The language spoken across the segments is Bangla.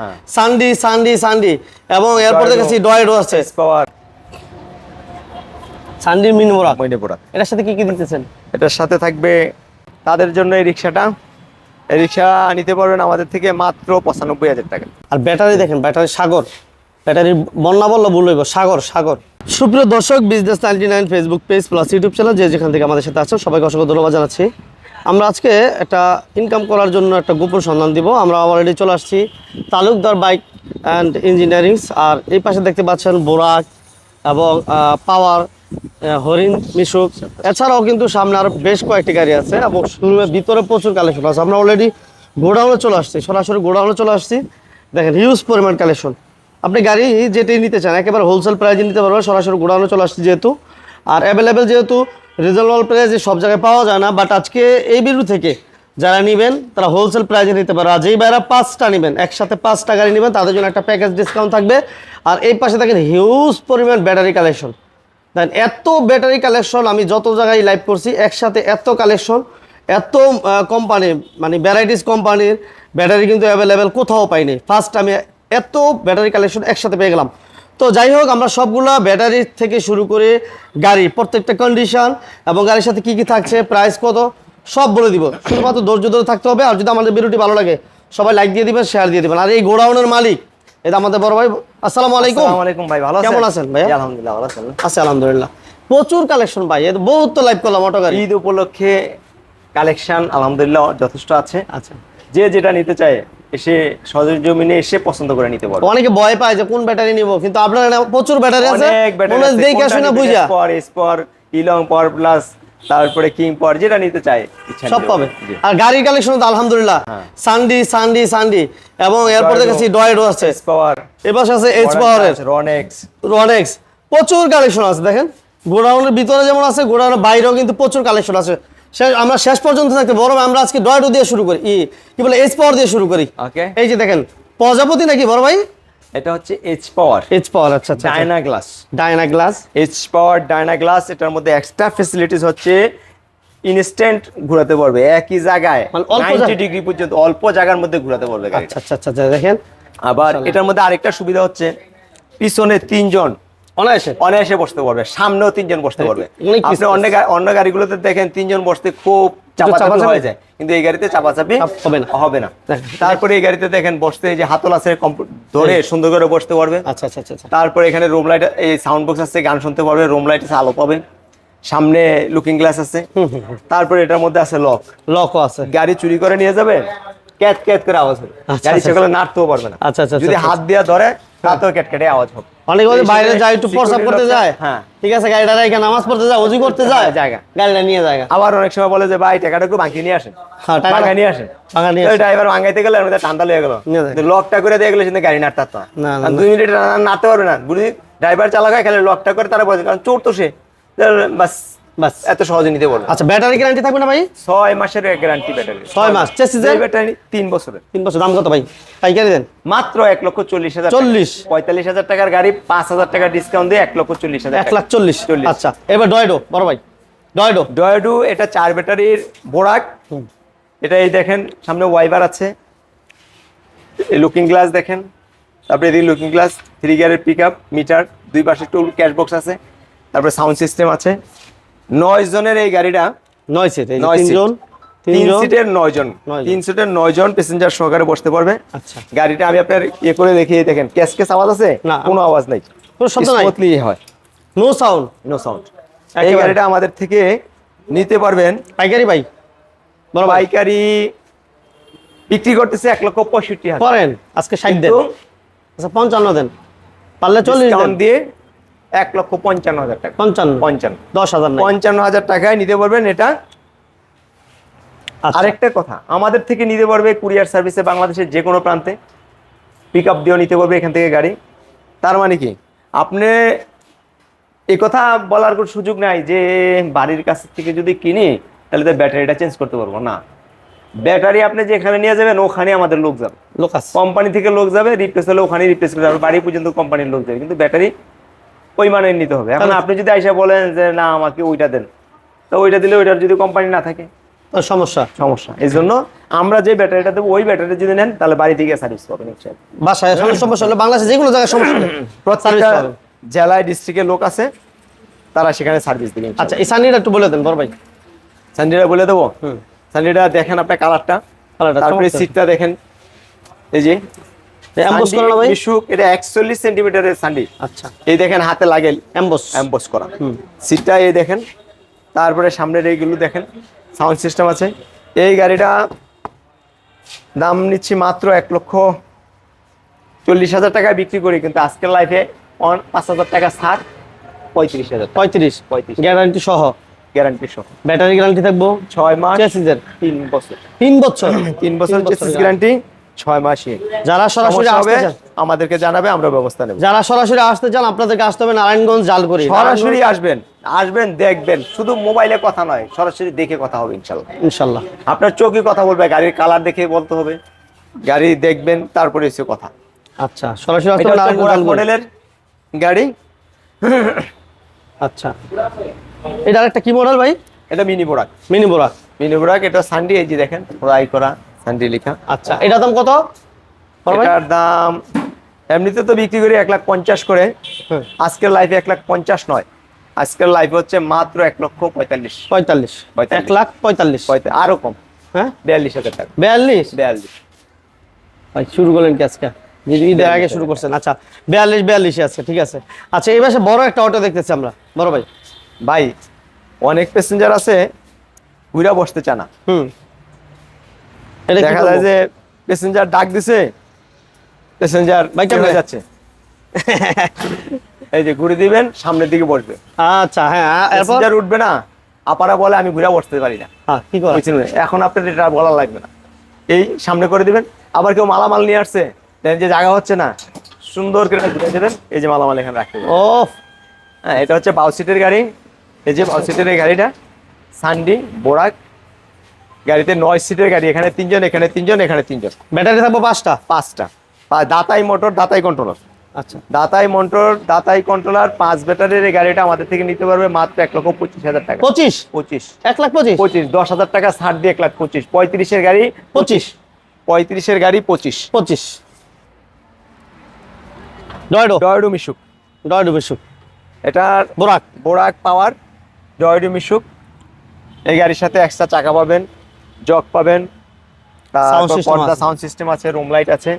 হ্যাঁ। সানডি সানডি সানডি। এবং এরপর। দেখেছি ডয়েডো আছে। পাওয়ার সানডির মিনমোরা পোড়া এটার সাথে কি কি দিতেছেন? এটার সাথে থাকবে তাদের জন্য এই রিক্সাটা। এই রিক্সা নিতে পারবেন আমাদের থেকে মাত্র পঁচানব্বই হাজার টাকা। আর ব্যাটারি দেখেন ব্যাটারি সাগর। ব্যাটারি বন্যা বললে ভুল হইব সাগর সাগর। সুপ্রিয় দর্শক business ninety nine Facebook page plus YouTube channel যে যেখান থেকে আমাদের সাথে আছেন সবাইকে অসংখ্য ধন্যবাদ জানাচ্ছি। আমরা আজকে একটা ইনকাম করার জন্য একটা গোপন সন্ধান দিব। আমরা অলরেডি চলে আসছি তালুকদার বাইক অ্যান্ড ইঞ্জিনিয়ারিংস আর এই পাশে দেখতে পাচ্ছেন বোরাক এবং পাওয়ার হরিণ, মিশুক। এছাড়াও কিন্তু সামনে আরও বেশ কয়েকটি গাড়ি আছে এবং শোরুমের ভিতরে প্রচুর কালেকশন আছে। আমরা অলরেডি গোডাউনে চলে আসছি, সরাসরি গোডাউনে চলে আসছি। দেখেন হিউজ পরিমাণ কালেকশন আপনি গাড়ি যেটাই নিতে চান, একেবারে হোলসেল প্রাইজে নিতে পারবেন, সরাসরি গোডাউনে চলে আসছি যেহেতু। আর অ্যাভেলেবেল যেহেতু রিজনেবল প্রাইসে সব জায়গায় পাওয়া যায় না বাট আজকে এই বিরু থেকে যারা নেবেন, তারা হোলসেল প্রাইজে নিতে পারে। আর যেই বাইরা পাঁচটা নেবেন, একসাথে পাঁচটা গাড়ি নেবেন, তাদের জন্য একটা প্যাকেজ ডিসকাউন্ট থাকবে। আর এই পাশে দেখেন হিউজ পরিমাণ ব্যাটারি কালেকশন দেন এত ব্যাটারি কালেকশন আমি যত জায়গায় লাইভ করছি, একসাথে এত কালেকশন এত কোম্পানি মানে ভ্যারাইটিস কোম্পানির ব্যাটারি কিন্তু অ্যাভেলেবেল কোথাও পাইনি। ফার্স্ট আমি এত ব্যাটারি কালেকশন একসাথে পেয়ে গেলাম। তো যাই হোক আমরা সবগুলো ব্যাটারি থেকে শুরু করে গাড়ি প্রত্যেকটা কন্ডিশন এবং গাড়ির সাথে কি কি থাকছে প্রাইস কত সব বলে দিব। শুধুমাত্র ধৈর্য ধরে থাকতে হবে আর যদি আমাদের ভিডিওটি ভালো লাগে সবাই লাইক দিয়ে দিবেন শেয়ার দিয়ে দিবেন। আর এই গোডাউনের মালিক এটা আমাদের বড় ভাই আসসালামু আলাইকুম। আলাইকুম ভাই ভালো কেমন আছেন? ভাই আলহামদুলিল্লাহ ভালো আছেন। আছে আলহামদুলিল্লাহ। প্রচুর কালেকশন ভাই এ তো বহুত তো লাইভ করলাম অটো গাড়ি। ঈদ উপলক্ষে কালেকশন আলহামদুলিল্লাহ যথেষ্ট আছে। আচ্ছা। যে যেটা নিতে চায় এসে এসে পছন্দ করে নিতে পারবে অনেকে ভয় পায় যে কোন ব্যাটারি নিব কিন্তু আপনার প্রচুর ব্যাটারি আছে। অনেক ব্যাটারি দেখে বুঝা। পর এসপর ইলং পর প্লাস তারপরে কিং পর যেটা নিতে ইচ্ছা সব পাবে। আর গাড়ির কালেকশন তো আলহামদুলিল্লাহ। হ্যাঁ। সানডি সানডি সানডি এবং এরপর দেখেছি ডয়েডো আছে। পাওয়ার এবার আছে এইচ পাওয়ারের রনেক্স রনেক্স প্রচুর কালেকশন আছে দেখেন। গোডাউনের ভিতরে যেমন আছে গোডাউনের বাইরেও কিন্তু প্রচুর কালেকশন আছে। সে- আমরা শেষ পর্যন্ত থাকতে বড় ভাই, আমরা আজকে ডয়েডো দিয়ে শুরু করি। কি বলে এইচ পাওয়ার দিয়ে শুরু করি। ওকে। এই যে দেখেন প্রজাপতি নাকি বড় ভাই? এটা হচ্ছে এইচ পাওয়ার এইচ পাওয়ার আচ্ছা আচ্ছা Diana glass Diana glass H power Diana glass এটার মধ্যে এক্সট্রা ফেসিলিটিস হচ্ছে ইনস্ট্যান্ট ঘোরাতে পারবে। একই জায়গায় মানে অল্প নাইনটি ডিগ্রি পর্যন্ত অল্প জায়গার মধ্যে ঘোরাতে পারবে আচ্ছা আচ্ছা আচ্ছা, দেখেন। আবার এটার মধ্যে আরেকটা সুবিধা হচ্ছে পিছনে তিনজন অনায়াসে। অনায়াসে বসতে পারবে সামনেও তিনজন বসতে পারবে। আপনি অন্য অন্য গাড়িগুলোতে দেখেন তিনজন বসতে খুব চাপাচাপি? হয়ে যায়। কিন্তু এই গাড়িতে চাপাচাপি হবে না। হবে না। তারপরে এই গাড়িতে দেখেন বসতে যে হাতল আছে ধরে সুন্দর করে বসতে পারবে। আচ্ছা আচ্ছা আচ্ছা আচ্ছা। তারপরে এখানে রুম লাইট এই সাউন্ড বক্স আছে গান শুনতে পারবে রুম লাইট আছে আলো পাবে সামনে লুকিং গ্লাস আছে। তারপরে এটার মধ্যে আছে লক লকও আছে। গাড়ি চুরি করে নিয়ে যাবে ক্যাট ক্যাট করে আওয়াজ হবে। আচ্ছা, গাড়ি আচ্ছা, সেগুলো নাড়তেও পারবে না। আচ্ছা, আচ্ছা, যদি হাত দিয়ে ধরে তাতেও ক্যাট ক্যাটে আওয়াজ হবে। অনেকে বাইরে যায় একটু প্রসাব করতে যায়। হ্যাঁ। ঠিক আছে গাড়িটা রেখে নামাজ পড়তে যায় অজু করতে যায়। জায়গা। গাড়িটা নিয়ে যায় আবার অনেক সময় বলে যে ভাই টাকাটা একটু নিয়ে আসেন। হ্যাঁ, ভাঙা নিয়ে আসেন। ভাঙা নিয়ে আসেন। ড্রাইভার ভাঙাইতে গেলে আমি ঠান্ডা লেগে গেল। লকটা করে দিয়ে গেলে কিন্তু গাড়ি নাড়তে পারতো না। দুই মিনিট না- নাড়তে পারবে না। বুঝলি ড্রাইভার চালাকায় খেলে লকটা করে তারা বলে কারণ চোর তো সে। বাস বাস। এত সহজে নিতে পারবে আচ্ছা ব্যাটারি গ্যারান্টি থাকবে না ভাই? ছয় মাসের গ্যারান্টি ব্যাটারি। ছয় মাস। চেসিসের এই ব্যাটারি তিন বছরের। তিন বছর। দাম কত ভাই? পাইকারি দেন। মাত্র এক লক্ষ চল্লিশ হাজার চল্লিশ? পঁয়তাল্লিশ হাজার টাকার গাড়ি পাঁচ হাজার টাকা ডিসকাউন্ট দিয়ে এক লক্ষ চল্লিশ হাজার এক লাখ চল্লিশ। চল্লিশ। আচ্ছা এবার ডয়েডো বড় ভাই। ডয়েডো ডয়েডু এটা চার ব্যাটারির বোরাক এটা এই দেখেন সামনে ওয়াইবার আছে। লুকিং গ্লাস দেখেন। তারপরে এদিকে লুকিং গ্লাস থ্রি গিয়ারের পিক আপ মিটার দুই পাশে টুল ক্যাশ বক্স আছে। তারপরে সাউন্ড সিস্টেম আছে। নয় জনের এই গাড়িটা নয় সিট নয় তিনজন তিন সিটের নয় জন। নয় জন। তিন সিটের নয় জন প্যাসেঞ্জার সহকারে বসতে পারবে। আচ্ছা। গাড়িটা আমি আপনার ইয়ে করে দেখিয়ে দেখেন। ক্যাশ ক্যাশ আওয়াজ আছে? না। কোনো আওয়াজ নাই। কোনো শব্দ নাই? Smoothly হয়। নো সাউন্ড নো সাউন্ড এই গাড়িটা আমাদের থেকে নিতে পারবেন। পাইকারি ভাই। পাইকারি বিক্রি করতেছে এক লক্ষ পঁয়ষট্টি হাজার। করেন আজকে ষাট দেন। আচ্ছা পঞ্চান্ন দেন। পারলে চল্লিশ দিয়ে এক লক্ষ পঞ্চান্ন হাজার টাকা। পঞ্চান্ন। পঞ্চান্ন। দশ হাজার পঞ্চান্ন হাজার টাকায় নিতে পারবেন এটা। আচ্ছা। আরেকটা কথা আমাদের থেকে নিতে পারবে কুরিয়ার সার্ভিসে বাংলাদেশের যে কোনো প্রান্তে। পিক আপ দিয়েও নিতে পারবে এখান থেকে গাড়ি। তার মানে কি? আপনি এই কথা বলার কোনো সুযোগ নাই যে বাড়ির কাছ থেকে যদি কিনি তাহলে তো ব্যাটারিটা চেঞ্জ করতে পারব না। ব্যাটারি আপনি যেখানে নিয়ে যাবেন ওখানে আমাদের লোক যাবে। লোক কোম্পানি থেকে লোক যাবে রিপ্লেস হলে ওখানে রিপ্লেস করে যাবে। বাড়ি পর্যন্ত কোম্পানির লোক যাবে কিন্তু ব্যাটারি ওই মানের নিতে হবে। এখন আপনি যদি আইসা বলেন যে না আমাকে ওইটা দেন। তো ওইটা দিলে ওইটার যদি কোম্পানি না থাকে। সমস্যা। সমস্যা। এই জন্য আমরা যে ব্যাটারিটা দেবো ওই ব্যাটারি যদি নেন তাহলে বাড়ি থেকে সার্ভিস পাবেন। বাসায় সমস্যা হলে বাংলাদেশে যে কোনো জায়গায় সমস্যা প্রত্যেকটা জেলায় ডিস্ট্রিক্টের লোক আছে তারা সেখানে সার্ভিস দিবে আচ্ছা এই সানিটা একটু বলে দেন বড় ভাই। স্যান্ডিটা বলে দেবো? হুম। স্যান্ডিটা দেখেন আপনার কালারটা কালারটা তারপরে সিটটা দেখেন। এই যে এমবস করা ভাই? মিশুক এটা একচল্লিশ সেন্টিমিটারের সান্ডি আচ্ছা। এই দেখেন হাতে লাগে এমবস অ্যাম্বস করা। সিটটা এই দেখেন তারপরে সামনের এইগুলো দেখেন সাউন্ড সিস্টেম আছে। এই গাড়িটা দাম নিচ্ছি মাত্র এক লক্ষ চল্লিশ হাজার টাকায় বিক্রি করি কিন্তু আজকের লাইফে পাঁচ হাজার টাকা ছাড় পঁয়ত্রিশ হাজার পঁয়ত্রিশ? পঁয়ত্রিশ। গ্যারান্টি সহ? গ্যারান্টি সহ। ব্যাটারি গ্যারান্টি থাকব? ছয় মাস তিন বছর। তিন বছর? তিন বছর গ্যারান্টি ছয় মাসে যারা সরাসরি হবে আমাদেরকে জানাবে আমরা ব্যবস্থা নেব। যারা সরাসরি আসতে চান আপনাদেরকে আসতে হবে নারায়ণগঞ্জ জালকুড়ি। সরাসরি আসবেন আসবেন দেখবেন। শুধু মোবাইলে কথা নয় সরাসরি দেখে কথা হবে ইনশাল্লাহ ইনশাল্লাহ আপনার চোখে কথা বলবে গাড়ির কালার দেখে বলতে হবে। গাড়ি দেখবেন তারপরে এসে কথা। আচ্ছা সরাসরি আসতে হবে নারায়ণগঞ্জ মডেলের গাড়ি। আচ্ছা। এটা আরেকটা কি মডেল ভাই? এটা mini Borak mini Borak mini Borak এটা সানডি এই যে দেখেন ফ্রাই করা। সানডি লেখা। আচ্ছা এটার দাম কত? এটার দাম এমনিতে তো বিক্রি করি এক লাখ পঞ্চাশ করে। আজকের লাইফে এক লাখ পঞ্চাশ নয়। আজকের লাইফে হচ্ছে মাত্র এক লক্ষ পঁয়তাল্লিশ। পঁয়তাল্লিশ। এক লাখ পঁয়তাল্লিশ। পঁয়তা- আরও কম। হ্যাঁ? বিয়াল্লিশ হাজার টাকা। বিয়াল্লিশ? বিয়াল্লিশ। ভাই শুরু করলেন কি আজকে? ঈদের আগে শুরু করছেন। আচ্ছা বিয়াল্লিশ বিয়াল্লিশে আছে ঠিক আছে। আচ্ছা এই পাশে বড় একটা অটো দেখতেছি আমরা। বড় ভাই। ভাই অনেক প্যাসেঞ্জার আছে ঘুরা বসতে চায় না। হুম। এটা দেখা যায় যে প্যাসেঞ্জার ডাক দিছে প্যাসেঞ্জার হয়ে যাচ্ছে। এই যে ঘুরে দিবেন সামনের দিকে বসবে। আচ্ছা হ্যাঁ প্যাসেঞ্জার উঠবে না আপারা বলে আমি ঘুরা বসতে পারি না। হ্যাঁ কি এখন আপনার এটা বলা লাগবে না। এই সামনে করে দিবেন আবার কেউ মালামাল নিয়ে আসছে দেখেন যে জায়গা হচ্ছে না সুন্দর করে ঘুরে দেবেন এই যে মালামাল এখানে রাখতে। ও হ্যাঁ এটা হচ্ছে বাউ সিটের গাড়ি। এই যে বাউ সিটের গাড়িটা সানডি বোরাক গাড়িতে নয় সিটের গাড়ি এখানে তিনজন এখানে তিনজন এখানে তিনজন। ব্যাটারি থাকব পাঁচটা? পাঁচটা। দাতাই মোটর দাতাই কন্ট্রোলার আচ্ছা। দাতাই মোটর দাতাই কন্ট্রোলার পাঁচ ব্যাটারির এই গাড়িটা আমাদের থেকে নিতে পারবে মাত্র এক লক্ষ পঁচিশ হাজার টাকা। পঁচিশ? পঁচিশ। এক লাখ পঁচিশ? পঁচিশ দশ হাজার টাকা ছাড় দিয়ে এক লাখ পঁচিশ। পঁয়ত্রিশের গাড়ি পঁচিশ। পঁয়ত্রিশের গাড়ি পঁচিশ। পঁচিশ। ডয়ডো? ডয়ডু মিশুক। ডয়ডো বেশুক এটার বোরাক। বোরাক পাওয়ার ডয়ডু মিশুক। এই গাড়ির সাথে এক্সট্রা চাকা পাবেন। জগ পাবেন। পর্দা সাউন্ড সিস্টেম আছে রুম লাইট আছে।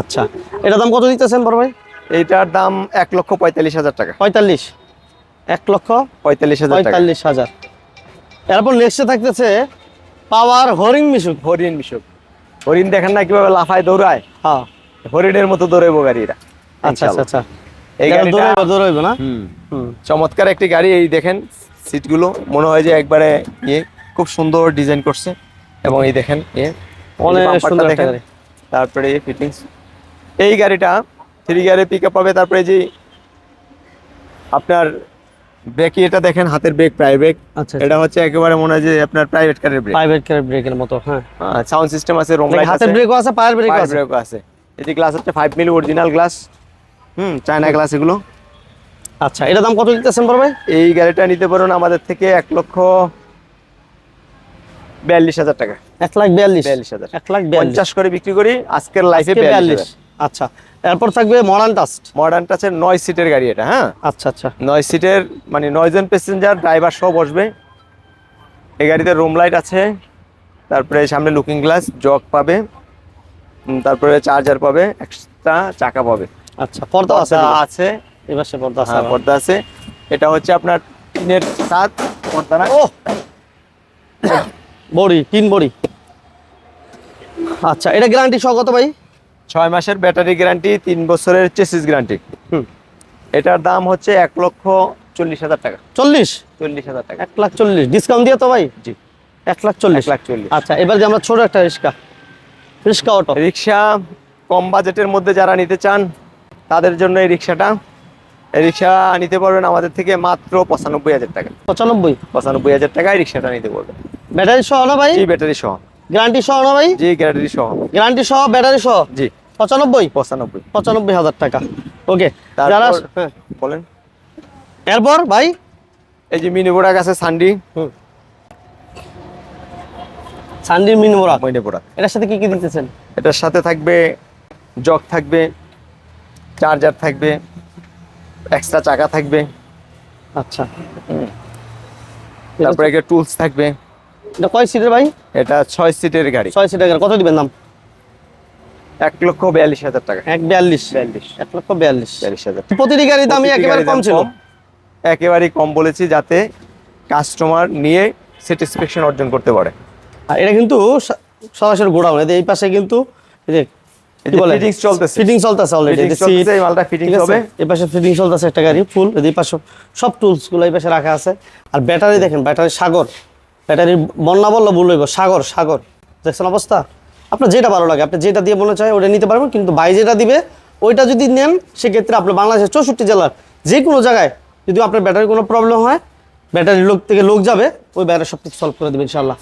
আচ্ছা এটা দাম কত দিতেছেন বড় ভাই? এইটার দাম এক লক্ষ পঁয়তাল্লিশ হাজার টাকা। পঁয়তাল্লিশ। এক লক্ষ পঁয়তাল্লিশ হাজার টাকা। পঁয়তাল্লিশ হাজার। এরপর নেক্সটে থাকতেছে পাওয়ার হরিণ মিশুক। হরিণ মিশুক। হরিণ দেখেন না কীভাবে লাফায় দৌড়ায়? হ্যাঁ। হরিণের মতো দৌড়াইবো গাড়ি এটা আচ্ছা আচ্ছা আচ্ছা। এই গাড়িটা দৌড়াইবো দৌড়াইবো না? চমৎকার একটি গাড়ি এই দেখেন সিটগুলো মনে হয় যে একবারে ইয়ে খুব সুন্দর ডিজাইন করছে। এবং এই দেখেন অনেক সুন্দর দেখেন। তারপরে এই ফিটিংস এই গাড়িটা থ্রি গিয়ারে পিক আপ পাবে তারপরে যে আপনার এটা দেখেন হাতের ব্রেক প্রাইভেট আচ্ছা এটা হচ্ছে একেবারে মনে হয় যে আপনার প্রাইভেট কারের ব্রেক প্রাইভেট কার ব্রেকের মতো হ্যাঁ। সাউন্ড সিস্টেম আছে নাকি লাইট হাতের আছে। ব্রেকও আছে পায়ের ব্রেকও আছে। ব্রেকও আছে। এই যে গ্লাস হচ্ছে ফাইভ মিলি অরিজিনাল গ্লাস হুম চায়না গ্লাস এগুলো। আচ্ছা এটা দাম কত দিতেছেন বড় ভাই? এই গাড়িটা নিতে পারেন আমাদের থেকে এক লক্ষ বিয়াল্লিশ হাজার টাকা। এক লাখ বিয়াল্লিশ। বিয়াল্লিশ হাজার। এক লাখ পঞ্চাশ করে বিক্রি করি আজকের লাইফে বিয়াল্লিশ আচ্ছা এরপর থাকবে মডার্ন টাস্ট মডার্ন টাচের নয় সিটের গাড়ি এটা হ্যাঁ? আচ্ছা আচ্ছা। নয় সিটের মানে নয় জন প্যাসেঞ্জার ড্রাইভার সহ বসবে। এই গাড়িতে রুম লাইট আছে তারপরে সামনে লুকিং গ্লাস জগ পাবে তারপরে চার্জার পাবে এক্সট্রা চাকা পাবে। আচ্ছা পর্দা আছে আছে। এবার সে পর্দা আছে হ্যাঁ পর্দা আছে। এটা হচ্ছে আপনার টিনের সাত পর্দা না? ও বড়ি তিন বড়ি। আচ্ছা এটা গ্যারান্টি সহ কত ভাই? ছয় মাসের ব্যাটারি গ্যারান্টি তিন বছরের চেসিস গ্যারান্টি হুম। এটার দাম হচ্ছে এক লক্ষ চল্লিশ হাজার টাকা। চল্লিশ? চল্লিশ হাজার টাকা। এক লাখ চল্লিশ। ডিসকাউন্ট দিয়ে তো ভাই? জি। এক লাখ চল্লিশ। লাখ চল্লিশ। আচ্ছা এবার যে আমরা ছোট একটা রিক্সা। Rickshaw auto. রিক্সা কম বাজেটের মধ্যে যারা নিতে চান তাদের জন্য এই রিক্সাটা রিক্সা নিতে পারবেন আমাদের থেকে মাত্র পঁচানব্বই হাজার টাকা। পঁচানব্বই? পঁচানব্বই হাজার টাকায় রিক্সাটা নিতে পারবেন। ব্যাটারি সহ না ভাই? জি ব্যাটারি সহ। গ্যারান্টি সহ না ভাই? জি গ্যাটারি সহ। গ্যারান্টি সহ ব্যাটারি সহ? জি। পঁচানব্বই? পঁচানব্বই। পঁচানব্বই হাজার টাকা। ওকে যারা হ্যাঁ বলেন। এরপর ভাই? এই যে মিনি বোর্ডাক আছে সানডি। সানডি মিনি বোরাক? মইনে বোরাক। এটার সাথে কি কি দিতেছেন? এটার সাথে থাকবে জগ থাকবে চার্জার থাকবে এক্সট্রা চাকা থাকবে। আচ্ছা। তারপরে একটা টুলস থাকবে। এটা কয় সিটের ভাই? এটা ছয় সিটের গাড়ি। ছয় সিটের গাড়ি। কত দিবেন দাম? এক লক্ষ বিয়াল্লিশ হাজার টাকা। এক বিয়াল্লিশ। বিয়াল্লিশ। এক লক্ষ বিয়াল্লিশ। বিয়াল্লিশ হাজার প্রতিটি গাড়ির দামই একেবারে কম ছিল। একেবারেই কম বলেছি যাতে কাস্টমার নিয়ে স্যাটিসফ্যাকশন অর্জন করতে পারে। আর এটা কিন্তু সরাসরি গোডাউন। এই পাশে কিন্তু এই যে এই যে fittings চলতেছে। ফিটিং চলতেছে অলরেডি এই মালটা fittings হবে। এই পাশে ফিটিং চলতেছে একটা গাড়ি ফুল এই পাশে সব টুলসগুলো এই পাশে রাখা আছে। আর ব্যাটারি দেখেন ব্যাটারি সাগর। ব্যাটারি বন্যা বললে ভুল হইব সাগর সাগর। দেখছেন অবস্থা? আপনার যেটা ভালো লাগে আপনি যেটা দিয়ে মনে চায় ওটা নিতে পারবেন কিন্তু ভাই যেটা দিবে ওইটা যদি নেন সেক্ষেত্রে আপনার বাংলাদেশের চৌষট্টি জেলার যে কোনো জায়গায় যদি আপনার ব্যাটারি কোনো প্রবলেম হয় ব্যাটারি লোক থেকে লোক যাবে ওই ব্যাটারি সব কিছু সলভ করে দেবে ইনশাল্লাহ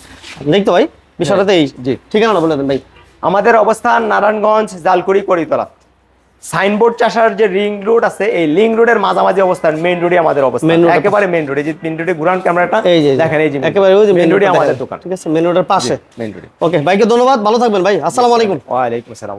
দেখতে ভাই বিষয়টাতে এই জি। ঠিকানাটা বলে দেন ভাই। আমাদের অবস্থান নারায়ণগঞ্জ জালকুড়ি করিতলা। সাইনবোর্ড চাষার যে রিং রোড আছে এই লিং রোডের মাঝামাঝি অবস্থান মেইন রোডে আমাদের অবস্থান। একেবারে মেইন রোডে যে মেইন রোডে ঘুরান ক্যামেরাটা এই যে দেখেন এই যে একেবারে ওই যে মেইন রোডে আমাদের দোকান। ঠিক আছে মেন রোডের পাশে। মেন রোডে ওকে ভাইকে ধন্যবাদ ভালো থাকবেন ভাই। আসসালামু আলাইকুম। ওয়া আলাইকুম আসসালাম।